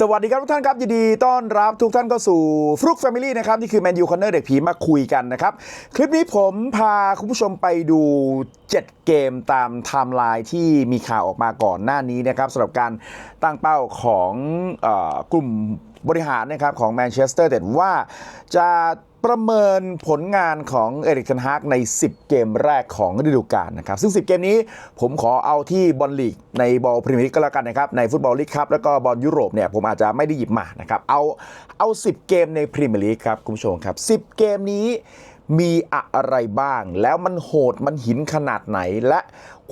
สวัสดีครับทุกท่านครับยินดีต้อนรับทุกท่านเข้าสู่ฟลุกแฟมิลี่นะครับนี่คือแมนยูคอนเนอร์เด็กผีมาคุยกันนะครับ คลิปนี้ผมพาคุณผู้ชมไปดู 7 เกมตามไทม์ไลน์ที่มีข่าวออกมาก่อนหน้านี้นะครับสำหรับการตั้งเป้าของอกลุ่มบริหารนะครับของแมนเชสเตอร์เด็ดว่าจะ ประเมินผลงานของเอริกเทนฮากใน 10 เกมแรกของฤดูกาลนะครับ ซึ่ง 10 เกมนี้ผมขอเอาที่บอลลีกในบอลพรีเมียร์ลีกก็แล้วกันนะครับ ในฟุตบอลลีกครับ แล้วก็บอลยุโรปเนี่ยผมอาจจะไม่ได้หยิบมานะครับ เอาเอา 10 เกมในพรีเมียร์ลีกครับคุณผู้ชมครับ 10 เกมนี้มีอะไรบ้าง แล้วมันโหดมันหินขนาดไหนและ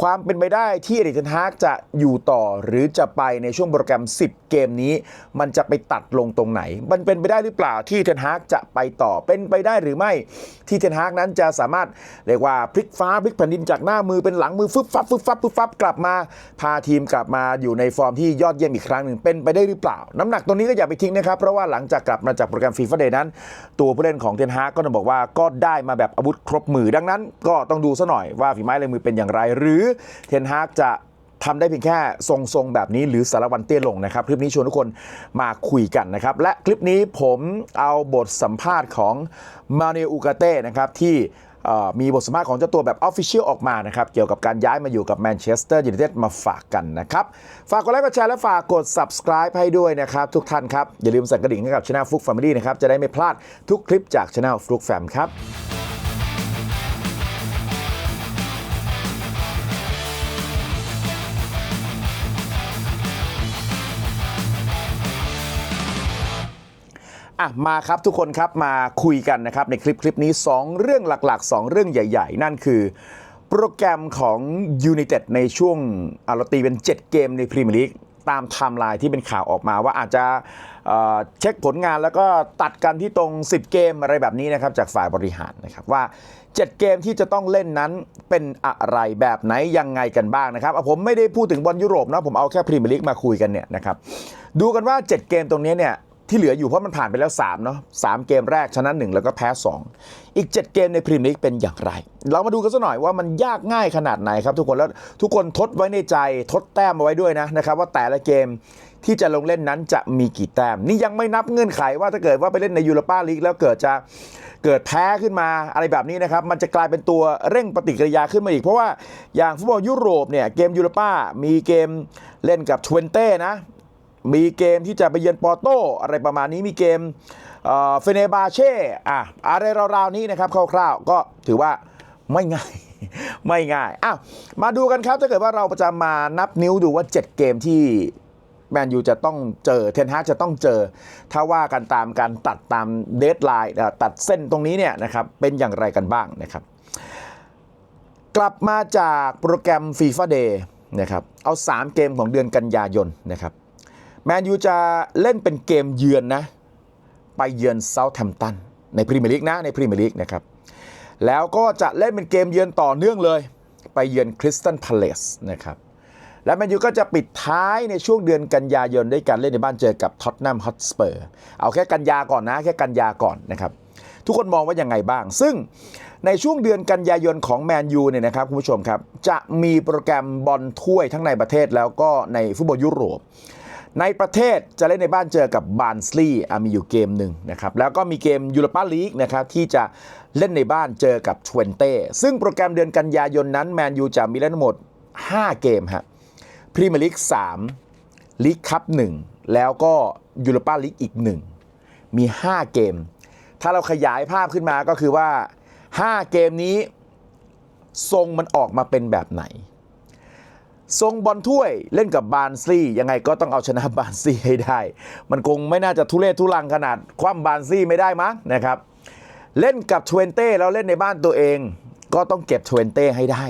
ความเป็นไปได้ที่เอริกเทนฮากจะอยู่ต่อหรือจะไปในช่วงโปรแกรม 10 เกมนี้ มันจะไปตัดลงตรงไหน มันเป็นไปได้หรือเปล่าที่เทนฮากจะไปต่อเป็นไปได้หรือไม่ที่เทนฮากนั้นจะสามารถเรียกว่าพลิกฟ้าพลิกแผ่นดินจากหน้ามือเป็นหลังมือฟึบฟับฟึบฟับฟึบฟับกลับมา พาทีมกลับมาอยู่ในฟอร์มที่ยอดเยี่ยมอีกครั้งหนึ่งเป็นไปได้หรือเปล่า น้ำหนักตรงนี้ก็อย่าไปทิ้งนะครับเพราะว่าหลังจากกลับมาจากโปรแกรมฟีฟ่าเดย์นั้น ตัวผู้เล่นของเทนฮากก็ต้องบอกว่าก็ได้มาแบบอาวุธครบมือดังนั้น ก็ต้องดูซะหน่อยว่าฝีไม้ลายมือเป็นอย่างไรหรือเทนฮากจะทำได้เพียงแค่ทรงๆแบบนี้หรือสารวันเตี้ยลงนะครับ คลิปนี้ชวนทุกคนมาคุยกันนะครับ และคลิปนี้ผมเอาบทสัมภาษณ์ของมาเนลอูกาเต้นะครับที่มีบทสัมภาษณ์ของเจ้าตัวแบบออฟฟิเชียลออกมานะครับ เกี่ยวกับการย้ายมาอยู่กับแมนเชสเตอร์ยูไนเต็ดมาฝากกันนะครับ ฝากกดไลค์กดแชร์และฝากกด subscribe ให้ด้วยนะครับ ทุกท่านครับ อย่าลืมสั่นกระดิ่งให้กับช anel ฟลุกแฟมิลี่นะครับ จะได้ไม่พลาดทุกคลิปจากช anel ฟลุกแฟมครับ อะมาครับทุกคนครับมาคุยกันนะครับในคลิปคลิปนี้ 2 เรื่องหลัก ๆ 2 เรื่องใหญ่ ๆ นั่นคือ โปรแกรมของ United ในช่วงอะเราตีเป็น 7 เกมในพรีเมียร์ลีกตามไทม์ไลน์ที่เป็นข่าวออกมาว่าอาจจะเเช็คผลงานแล้วก็ตัดกันที่ตรง 10 เกมอะไรแบบนี้นะครับจากฝ่ายบริหารนะครับว่า 7 เกมที่จะต้องเล่นนั้นเป็นอะไรแบบไหนยังไงกันบ้างนะครับผมไม่ได้พูดถึงบอลยุโรปนะผมเอาแค่พรีเมียร์ลีกมาคุยกันเนี่ยนะครับดูกันว่า 7 เกมตรงนี้เนี่ย ที่เหลืออยู่เพราะมันผ่านไปแล้ว3เนาะ3เกมแรกชนะ 1 แล้วก็แพ้ 2 อีก 7 เกมในพรีเมียร์ลีกเป็นอย่างไร เรามาดูกันสักหน่อยว่ามันยากง่ายขนาดไหนครับทุกคนแล้วทุกคนทดไว้ในใจทดแต้มเอาไว้ด้วยนะนะครับว่าแต่ละเกมที่จะลงเล่นนั้นจะมีกี่แต้ม นี่ยังไม่นับเงื่อนไขว่าถ้าเกิดว่าไปเล่นในยูโรปาลีกแล้วเกิดจะเกิดแพ้ขึ้นมาอะไรแบบนี้นะครับ มันจะกลายเป็นตัวเร่งปฏิกิริยาขึ้นมาอีก เพราะว่าอย่างฟุตบอลยุโรปเนี่ยเกมยูโรปามีเกมเล่นกับทเวนเต้นะ มีเกมที่จะไปเยือนปอร์โตอะไรประมาณนี้มีเกมเฟเนบาเช่อะอะไรราวๆนี้นะครับคร่าวๆ ก็ถือว่าไม่ง่ายไม่ง่ายอ้าวมาดูกันครับถ้าเกิดว่าเราจะมานับนิ้วดูว่า 7 เกมที่แมนยูจะต้องเจอเทนฮาจะต้องเจอ ถ้าว่ากันตามการตัดตามเดทไลน์ตัดเส้นตรงนี้เนี่ยนะครับเป็นอย่างไรกันบ้างนะครับ กลับมาจากโปรแกรมฟีฟ่าเดย์นะครับเอา 3 เกมของเดือนกันยายนนะครับ แมนยูจะเล่นเป็นเกมเยือนนะ ไปเยือนเซาท์แฮมป์ตันในพรีเมียร์ลีกนะในพรีเมียร์ลีกนะครับ แล้วก็จะเล่นเป็นเกมเยือนต่อเนื่องเลย ไปเยือนคริสตันพาเลสนะครับ และแมนยูก็จะปิดท้ายในช่วงเดือนกันยายนด้วยการเล่นในบ้านเจอกับท็อตแนมฮอตสเปอร์เอาแค่กันยาก่อนนะแค่กันยาก่อนนะครับ ทุกคนมองว่ายังไงบ้าง ซึ่งในช่วงเดือนกันยายนของแมนยูเนี่ยนะครับคุณผู้ชมครับ จะมีโปรแกรมบอลถ้วยทั้งในประเทศแล้วก็ในฟุตบอลยุโรป ในประเทศจะเล่นในบ้านเจอกับบานสลีย์มีอยู่เกมหนึ่งนะครับ แล้วก็มีเกมยูโรปาลีกนะครับที่จะเล่นในบ้านเจอกับทเวนเต้ซึ่งโปรแกรมเดือนกันยายนนั้นแมนยูจะมีเล่นทั้งหมด 5 เกมฮะพรีเมียร์ลีก3ลีกคัพ1แล้วก็ยูโรปาลีกอีก 1 มี 5 เกม ถ้าเราขยายภาพขึ้นมาก็คือว่า 5 เกมนี้ทรงมันออกมาเป็นแบบไหน ทรงบอลถ้วยเล่นกับบาร์นสลีย์ยังไงก็ต้องเอาชนะบาร์นสลีย์ให้ได้ มันคงไม่น่าจะทุเรศทุลังขนาดคว่ำบาร์นสลีย์ไม่ได้มั้งนะครับ เล่นกับทเวนเต้แล้วเล่นในบ้านตัวเอง ก็ต้องเก็บทเวนเต้ให้ได้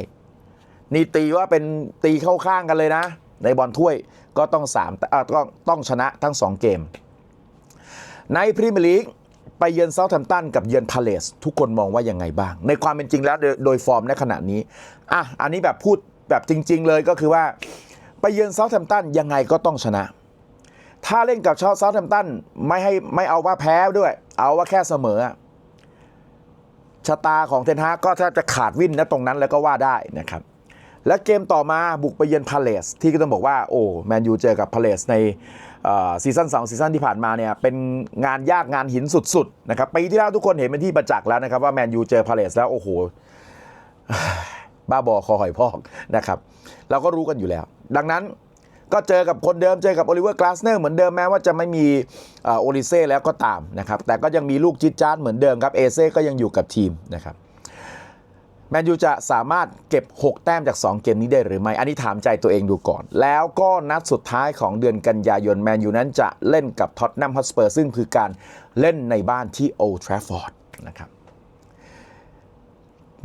นี่ตีว่าเป็นตีเข้าข้างกันเลยนะ ในบอลถ้วยก็ต้องสามต้องต้องชนะทั้ง 2 เกม ในพรีเมียร์ลีกไปเยือนเซาท์แฮมป์ตันกับเยือนพาเลสทุกคนมองว่ายังไงบ้าง ในความเป็นจริงแล้วโดยโดยฟอร์มในขณะนี้อะอันนี้แบบพูด แบบจริง ๆ เลยก็คือว่าไปเยือนเซาท์แฮมป์ตันยังไงก็ต้องชนะ ถ้าเล่นกับเซาท์แฮมป์ตันไม่ให้ไม่เอาว่าแพ้ด้วย เอาว่าแค่เสมอ ชะตาของเทนฮากก็แทบจะขาดวิ่นนะตรงนั้นแล้วก็ว่าได้นะครับ และเกมต่อมาบุกไปเยือนพาเลสที่ก็ต้องบอกว่า โอ้แมนยูเจอกับพาเลสในซีซั่น2ซีซั่นที่ผ่านมาเนี่ยเป็นงานยากงานหินสุดๆนะครับปีที่แล้วทุกคนเห็นเป็นที่ประจักษ์แล้วนะครับว่าแมนยูเจอพาเลสแล้วโอ้โห บ้าบอคอหอยพอกนะครับ เราก็รู้กันอยู่แล้ว ดังนั้นก็เจอกับคนเดิมเจอกับโอลิเวอร์กลาสเนอร์เหมือนเดิมแม้ว่าจะไม่มีโอลิเซ่แล้วก็ตามนะครับ แต่ก็ยังมีลูกจิตจาร์ดเหมือนเดิมครับเอเซ่ก็ยังอยู่กับทีมนะครับแมนยูจะสามารถเก็บ 6 แต้มจาก 2 เกมนี้ได้หรือไม่ อันนี้ถามใจตัวเองดูก่อน แล้วก็นัดสุดท้ายของเดือนกันยายนแมนยูนั้นจะเล่นกับท็อตแนมฮอตสเปอร์ซึ่งคือการเล่นในบ้านที่โอทราฟอร์ดนะครับ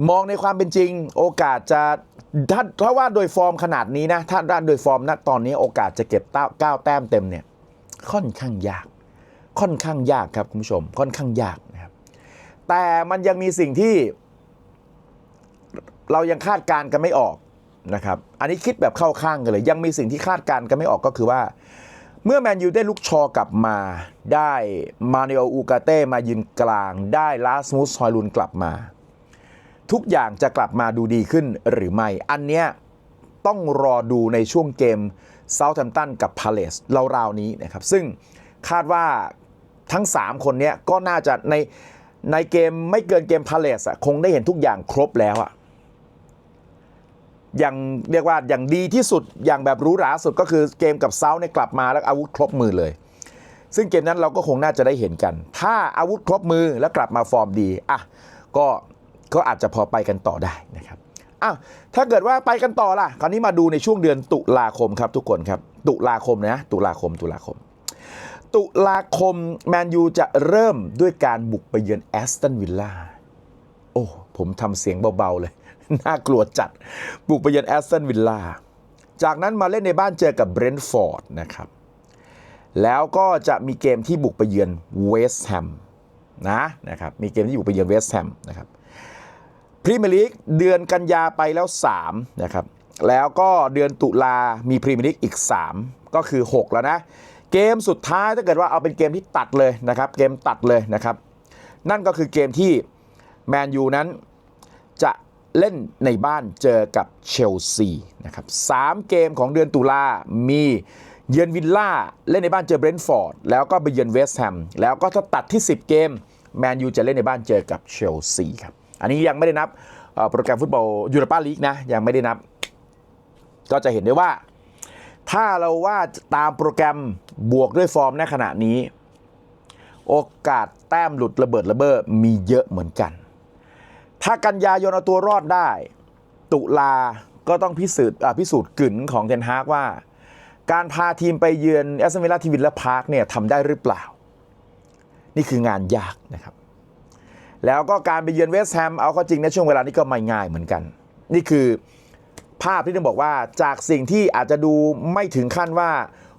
มองในความเป็นจริง โอกาสจะถ้าถ้าว่าโดยฟอร์มขนาดนี้นะ ถ้าด้านโดยฟอร์มณตอนนี้โอกาสจะเก็บเต้าก้าแต้มเต็มเนี่ยค่อนข้างยาก ค่อนข้างยากครับคุณผู้ชม ค่อนข้างยากนะครับ แต่มันยังมีสิ่งที่ เรายังคาดการณ์กันไม่ออกนะครับ อันนี้คิดแบบเข้าข้างกันเลย ยังมีสิ่งที่คาดการณ์กันไม่ออกก็คือว่า เมื่อแมนยูได้ลูกชอกลับมา ได้มาเนโออูกาเต้มายืนกลาง ได้ลาสมูสฮอยลุนกลับมา ทุกอย่างจะกลับมาดูดีขึ้นหรือไม่ อันเนี้ยต้องรอดูในช่วงเกมเซาท์แฮมป์ตันกับพาเลสราวๆนี้นะครับ ซึ่งคาดว่าทั้ง 3 คนเนี้ยก็น่าจะในในเกมไม่เกินเกมพาเลสอะคงได้เห็นทุกอย่างครบแล้วอะอย่างเรียกว่าอย่างดีที่สุดอย่างแบบหรูหราสุดก็คือเกมกับเซาท์เนี่ยกลับมาแล้วอาวุธครบมือเลย ซึ่งเกมนั้นเราก็คงน่าจะได้เห็นกัน ถ้าอาวุธครบมือแล้วกลับมาฟอร์มดีอะก็ ก็อาจจะพอไปกันต่อได้นะครับอ้าวถ้าเกิดว่าไปกันต่อล่ะ คราวนี้มาดูในช่วงเดือนตุลาคมครับทุกคนครับ ตุลาคมนะ ตุลาคม ตุลาคม ตุลาคมแมนยูจะเริ่มด้วยการบุกไปเยือนแอสตันวิลล่า โอ้ ผมทำเสียงเบา ๆ เลย น่ากลัวจัด บุกไปเยือนแอสตันวิลล่า จากนั้นมาเล่นในบ้านเจอกับเบรนท์ฟอร์ดนะครับ แล้วก็จะมีเกมที่บุกไปเยือนเวสต์แฮมนะนะครับ มีเกมที่บุกไปเยือนเวสต์แฮมนะครับ พรีเมียร์ลีกเดือนกันยาไปแล้ว3นะครับแล้วก็เดือนตุลามีพรีเมียร์ลีกอีก 3 ก็คือ 6 แล้วนะ เกมสุดท้ายถ้าเกิดว่าเอาเป็นเกมที่ตัดเลยนะครับเกมตัดเลยนะครับ นั่นก็คือเกมที่แมนยูนั้นจะเล่นในบ้านเจอกับเชลซีนะครับสามเกมของเดือนตุลามีเยือนวิลล่า เล่นในบ้านเจอเบรนท์ฟอร์ด แล้วก็ไปเยือนเวสต์แฮมแล้วก็ถ้าตัดที่ 10 เกม แมนยูจะเล่นในบ้านเจอกับเชลซีครับ อันนี้ยังไม่ได้นับโปรแกรมฟุตบอลยูโรปาลีกนะยังไม่ได้นับ ก็จะเห็นได้ว่า ถ้าเราว่าตามโปรแกรมบวกด้วยฟอร์มในขณะนี้ โอกาสแต้มหลุดระเบิดระเบ้อมีเยอะเหมือนกัน ถ้ากันยายนเอาตัวรอดได้ ตุลาก็ต้องพิสูจน์พิสูจน์กึ่นของเทนฮากว่า การพาทีมไปเยือนแอสตันวิลล่าทีวิลล่าพาร์คเนี่ยทำได้หรือเปล่า นี่คืองานยากนะครับ แล้วก็การไปเยือนเวสต์แฮมเอาข้าจริงในช่วงเวลานี้ก็ไม่ง่ายเหมือนกัน นี่คือภาพที่ต้องบอกว่าจากสิ่งที่อาจจะดูไม่ถึงขั้นว่า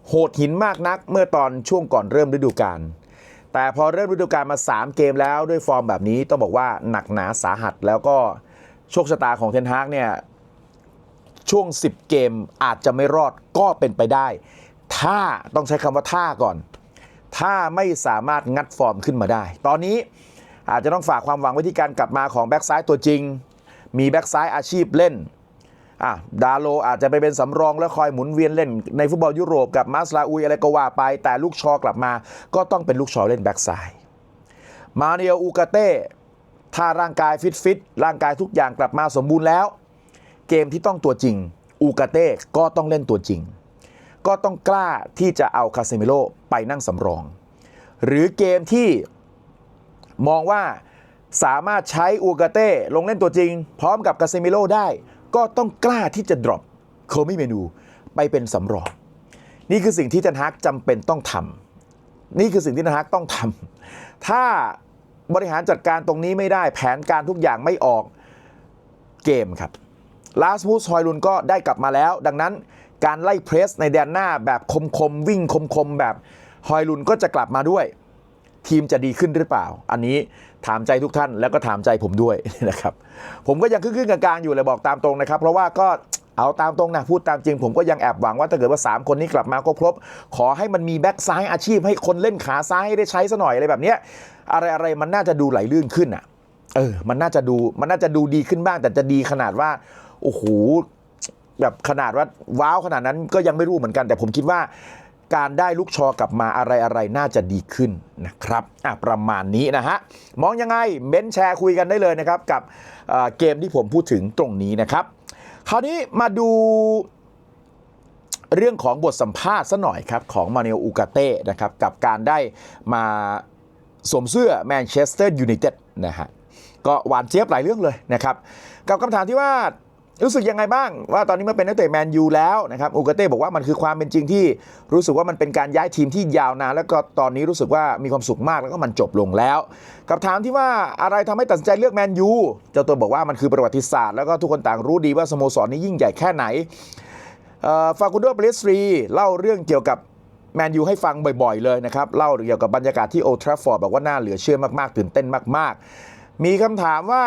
โหดหินมากนักเมื่อตอนช่วงก่อนเริ่มฤดูกาลแต่พอเริ่มฤดูกาลมา 3 เกมแล้วด้วยฟอร์มแบบนี้ต้องบอกว่าหนักหนาสาหัสแล้วก็โชคชะตาของเทนฮากเนี่ยช่วง 10 เกมอาจจะไม่รอดก็เป็นไปได้ ถ้าต้องใช้คำว่าถ้าก่อน ถ้าไม่สามารถงัดฟอร์มขึ้นมาได้ ตอนนี้ อาจจะต้องฝากความหวังไว้ที่การกลับมาของแบ็กซ้ายตัวจริง มีแบ็กซ้ายอาชีพเล่นอะดาโลอาจจะไปเป็นสำรองแล้วคอยหมุนเวียนเล่น ในฟุตบอลยุโรปกับมาสลาอุยอะไรก็ว่าไป แต่ลูกชอกลับมา ก็ต้องเป็นลูกชอเล่นแบ็กซ้ายมาเนียอูกาเต้ถ้าร่างกายฟิตฟิตร่างกายทุกอย่างกลับมาสมบูรณ์แล้ว เกมที่ต้องตัวจริง อูกาเต้ก็ต้องเล่นตัวจริง ก็ต้องกล้าที่จะเอาคาเซมิโลไปนั่งสำรอง หรือเกมที่ มองว่าสามารถใช้อูกาเต้ลงเล่นตัวจริง พร้อมกับคาเซมิโลได้ ก็ต้องกล้าที่จะดรอปโคมิเมนูไปเป็นสำรอง นี่คือสิ่งที่เทนฮากจำเป็นต้องทำนี่คือสิ่งที่เทนฮากต้องทำถ้าบริหารจัดการตรงนี้ไม่ได้แผนการทุกอย่างไม่ออกเกมครับลาสมูสฮอยลุนก็ได้กลับมาแล้ว ดังนั้นการไล่เพรสในแดนหน้าแบบคมๆวิ่งคมๆแบบฮอยลุนก็จะกลับมาด้วย ทีมจะดีขึ้นหรือเปล่า อันนี้ถามใจทุกท่านแล้วก็ถามใจผมด้วยนะครับ ผมก็ยังครึ่งๆกลางๆอยู่เลยบอกตามตรงนะครับ เพราะว่าก็เอาตามตรงนะพูดตามจริง ผมก็ยังแอบหวังว่าถ้าเกิดว่า 3 คนนี้กลับมาก็ครบ ขอให้มันมีแบ็กซ้ายอาชีพให้คนเล่นขาซ้ายให้ได้ใช้ซะหน่อยอะไรแบบเนี้ยอะไรอะไรมันน่าจะดูไหลลื่นขึ้นอะ เออ มันน่าจะดูมันน่าจะดูดีขึ้นบ้าง แต่จะดีขนาดว่าโอ้โหแบบขนาดว่าว้าวขนาดนั้นก็ยังไม่รู้เหมือนกัน แต่ผมคิดว่า การได้ลูกชอกลับมาอะไรอะไรๆน่าจะดีขึ้นนะครับอะประมาณนี้นะฮะ มองยังไงเม้นแชร์คุยกันได้เลยนะครับ กับเอ่อเกมที่ผมพูดถึงตรงนี้นะครับ คราวนี้มาดูเรื่องของบทสัมภาษณ์ซะหน่อยครับ ของมาเนลอูกาเต้นะครับกับการได้มาสวมเสื้อแมนเชสเตอร์ยูไนเต็ดนะฮะก็หวานเจี๊ยบหลายเรื่องเลยนะครับ กับคำถามที่ว่า รู้สึกยังไงบ้าง ว่าตอนนี้มาเป็นนักเตะแมนยูแล้วนะครับอูกาเต้บอกว่ามันคือความเป็นจริงที่รู้สึกว่ามันเป็นการย้ายทีมที่ยาวนานแล้วก็ตอนนี้รู้สึกว่ามีความสุขมากแล้วก็มันจบลงแล้ว กับถามที่ว่าอะไรทำให้ตัดสินใจเลือกแมนยูเจ้าตัวบอกว่ามันคือประวัติศาสตร์แล้วก็ทุกคนต่างรู้ดีว่าสโมสรนี้ยิ่งใหญ่แค่ไหนฟากุโดเปเลสรีเล่าเรื่องเกี่ยวกับแมนยูให้ฟังบ่อยๆเลยนะครับ เล่าเกี่ยวกับบรรยากาศที่โอทราฟอร์ดบอกว่าน่าเหลือเชื่อมากๆ ตื่นเต้นมาก ๆ มีคำถามว่า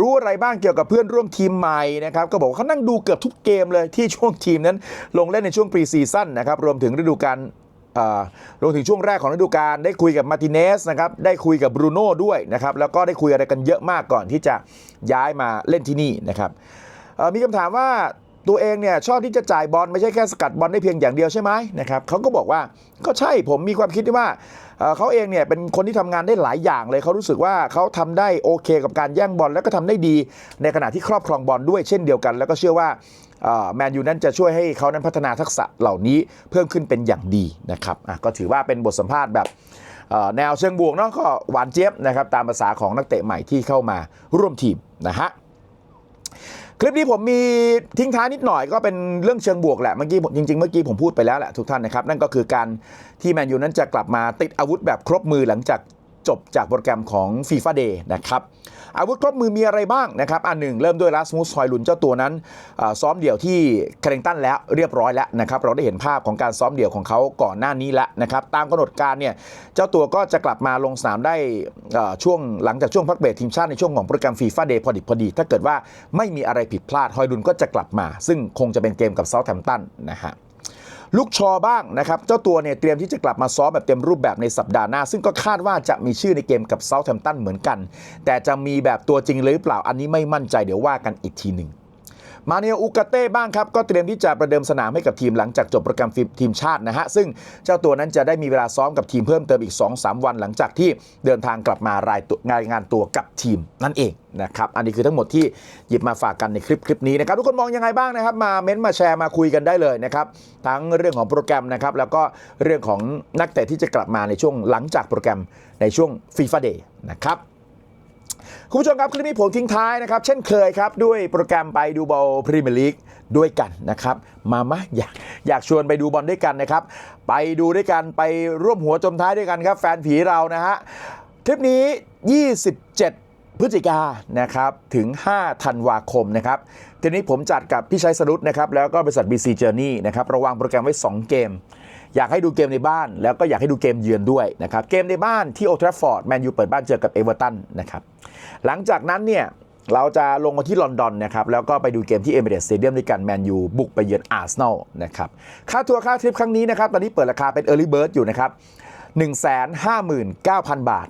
รู้อะไรบ้างเกี่ยวกับเพื่อนร่วมทีมใหม่นะครับก็บอกว่าเขานั่งดูเกือบทุกเกมเลยที่ช่วงทีมนั้นลงเล่นในช่วงปรีซีซั่นนะครับรวมถึงฤดูกาลรวมถึงช่วงแรกของฤดูกาลได้คุยกับมาติเนสนะครับได้คุยกับบรูโน่ด้วยนะครับแล้วก็ได้คุยอะไรกันเยอะมากก่อนที่จะย้ายมาเล่นที่นี่นะครับมีคำถามว่าตัวเองเนี่ยชอบที่จะจ่ายบอลไม่ใช่แค่สกัดบอลได้เพียงอย่างเดียวใช่ไหมนะครับเขาก็บอกว่าก็ใช่ผมมีความคิดที่ว่า เขาเองเนี่ยเป็นคนที่ทำงานได้หลายอย่างเลยเขารู้สึกว่าเขาทำได้โอเคกับการแย่งบอลแล้วก็ทำได้ดี ในขณะที่ครอบครองบอลด้วยเช่นเดียวกัน แล้วก็เชื่อว่าแมนยูนั้นจะช่วยให้เขานั้นพัฒนาทักษะเหล่านี้เพิ่มขึ้นเป็นอย่างดีนะครับอะก็ถือว่าเป็นบทสัมภาษณ์แบบแนวเชิงบวกเนาะก็หวานเจี๊ยบนะครับตามภาษาของนักเตะใหม่ที่เข้ามาร่วมทีมนะฮะ ลิปนี้ผมมีทิ้งท้ายนิดหน่อยก็เป็นเรื่องเชิงบวกแหละเมื่อกี้ผมจริงๆเมื่อกี้ผมพูดไปแล้วแหละทุกท่านนะครับนั่นก็คือการที่แมนยูนั้นจะกลับมาติดอาวุธแบบครบมือหลังจาก จบจากโปรแกรมของ FIFA Day นะครับอาวุธครบมือมีอะไรบ้างนะครับอันหนึ่งเริ่มด้วยลาสมุสฮอยลุนเจ้าตัวนั้นซ้อมเดี่ยวที่แคริงตันแล้วเรียบร้อยแล้วนะครับเราได้เห็นภาพของการซ้อมเดี่ยวของเขาก่อนหน้านี้แล้วนะครับตามกำหนดการเนี่ยเจ้าตัวก็จะกลับมาลงสนามได้ช่วงหลังจากช่วงพักเบรกทีมชาติในช่วงของโปรแกรมฟีฟ่าเดย์พอดีพอดี ถ้าเกิดว่าไม่มีอะไรผิดพลาดฮอยลุนก็จะกลับมา ซึ่งคงจะเป็นเกมกับเซาท์แฮมป์ตันนะฮะ ลูกชอบ้างนะครับ เจ้าตัวเนี่ยเตรียมที่จะกลับมาซ้อมแบบเต็มรูปแบบในสัปดาห์หน้า ซึ่งก็คาดว่าจะมีชื่อในเกมกับเซาท์แฮมป์ตันเหมือนกัน แต่จะมีแบบตัวจริงเลยหรือเปล่าอันนี้ไม่มั่นใจเดี๋ยวว่ากันอีกทีหนึ่ง มาเนลอุกาเต้บ้างครับ ก็เตรียมที่จะประเดิมสนามให้กับทีมหลังจากจบโปรแกรมทีมชาตินะฮะ ซึ่งเจ้าตัวนั้นจะได้มีเวลาซ้อมกับทีมเพิ่มเติมอีก 2-3 วันหลังจากที่เดินทางกลับมารายตัวรายงานตัวกับทีมนั่นเองนะครับ อันนี้คือทั้งหมดที่หยิบมาฝากกันในคลิปคลิปนี้นะครับทุกคนมองยังไงบ้างนะครับ มาเม้นต์มาแชร์มาคุยกันได้เลยนะครับ ทั้งเรื่องของโปรแกรมนะครับ แล้วก็เรื่องของนักเตะที่จะกลับมาในช่วงหลังจากโปรแกรมในช่วงฟีฟ่าเดย์นะครับ คุณผู้ชมครับคลิปนี้ผมทิ้งท้ายนะครับ เช่นเคยครับ ด้วยโปรแกรมไปดูบอลพรีเมียร์ลีกด้วยกันนะครับ มามะอยากอยากชวนไปดูบอลด้วยกันนะครับ ไปดูด้วยกันไปร่วมหัวจมท้ายด้วยกันครับ แฟนผีเรานะฮะคลิปนี้ 27 พฤศจิกานนะครับถึง 5 ธันวาคมนะครับทีนี้ผมจัดกับพี่ชัยสรุตนะครับแล้วก็บริษัท BC Journey นะครับระวางโปรแกรมไว้ 2 เกม อยากให้ดูเกมในบ้าน แล้วก็อยากให้ดูเกมเยือนด้วยนะครับเกมในบ้านที่โอทราฟอร์ดแมนยูเปิดบ้านเจอกับเอเวอร์ตันนะครับหลังจากนั้นเนี่ยเราจะลงมาที่ลอนดอนนะครับแล้วก็ไปดูเกมที่เอเมเรตสเตเดียมด้วยกันแมนยูบุกไปเยือนอาร์เซนอลนะครับค่าทัวร์ค่าทริปครั้งนี้นะครับตอนนี้เปิดราคาเป็นเออร์ลี่เบิร์ดอยู่นะครับ 159,000 บาท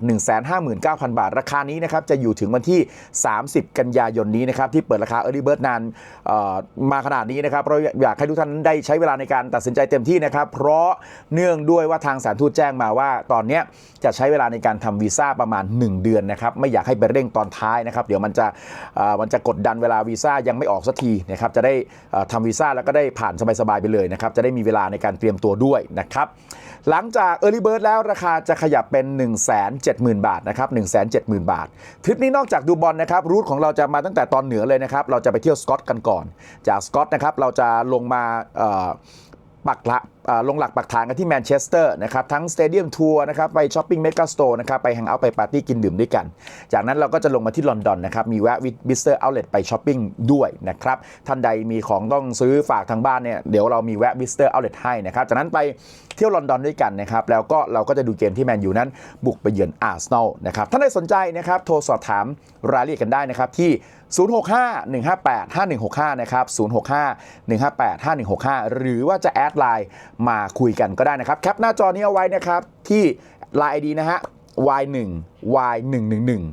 159,000 บาท ราคานี้นะครับจะอยู่ถึงวันที่ 30 กันยายนนี้นะครับที่เปิดราคา Early Bird นานมาขนาดนี้นะครับเราอยากให้ทุกท่านได้ใช้เวลาในการตัดสินใจเต็มที่นะครับเพราะเนื่องด้วยว่าทางสารทูตแจ้งมาว่า ตอนนี้จะใช้เวลาในการทำวีซ่าประมาณ 1 เดือนนะครับไม่อยากให้ไปเร่งตอนท้ายนะครับเดี๋ยวมันจะมันจะกดดันเวลาวีซ่ายังไม่ออกสักทีนะครับจะได้เอ่อทำวีซ่าแล้วก็ได้ผ่านสบายๆไปเลยนะครับจะได้มีเวลาในการเตรียมตัวด้วยนะครับหลังจาก Early Bird แล้วแล้วราคาจะขยับเป็น 170,000 บาทนะครับ170,000 บาท ทริปนี้นอกจากดูบอลนะครับรูทของเราจะมาตั้งแต่ตอนเหนือเลยนะครับเราจะไปเที่ยวสกอตกันก่อน จากสกอตนะครับเราจะลงมาปักละ ลงหลักปักฐานกันที่แมนเชสเตอร์นะครับทั้งสเตเดียมทัวร์นะครับไปช้อปปิ้งเมกาสโตร์นะครับไปแฮงเอาท์ไปปาร์ตี้กินดื่มด้วยกัน จากนั้นเราก็จะลงมาที่ลอนดอนนะครับมีแวะวิบิสเตอร์เอาท์เลไปช้อปปิ้งด้วยนะครับท่านใดมีของต้องซื้อฝากทางบ้านเนี่ยเดี๋ยวเรามีแวะวิสเตอร์เอาท์เลให้นะครับจากนั้นไปเที่ยวลอนดอนด้วยกันนะครับแล้วก็เราก็จะดูเกมที่แมนยูนั้นบุกไปเยือนอาร์เซนอลนะครับท่านใดสนใจนะครับโทรสอบถามรายละเอียดกันได้นะครับที่ 065-158-5165 นะครับ 065-158-5165 หรือว่าจะแอดไลน์มาคุยกันก็ได้นะครับ แคปหน้าจอนี้เอาไว้นะครับ ที่ Line ID นะฮะ y1 y111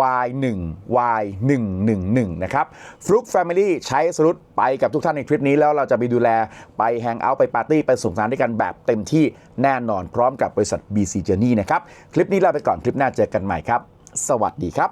Y1 Y111 นะครับฟลุกแฟมิลี่ใช้สรุปไปกับทุกท่านในคลิปนี้แล้วเราจะไปดูแลไปแฮงเอาท์ไปปาร์ตี้ ไปสงกรานต์ด้วยกันแบบเต็มที่แน่นอนพร้อมกับบริษัท BC Journey นะครับ คลิปนี้ลาไปก่อนคลิปหน้าเจอกันใหม่ครับ สวัสดีครับ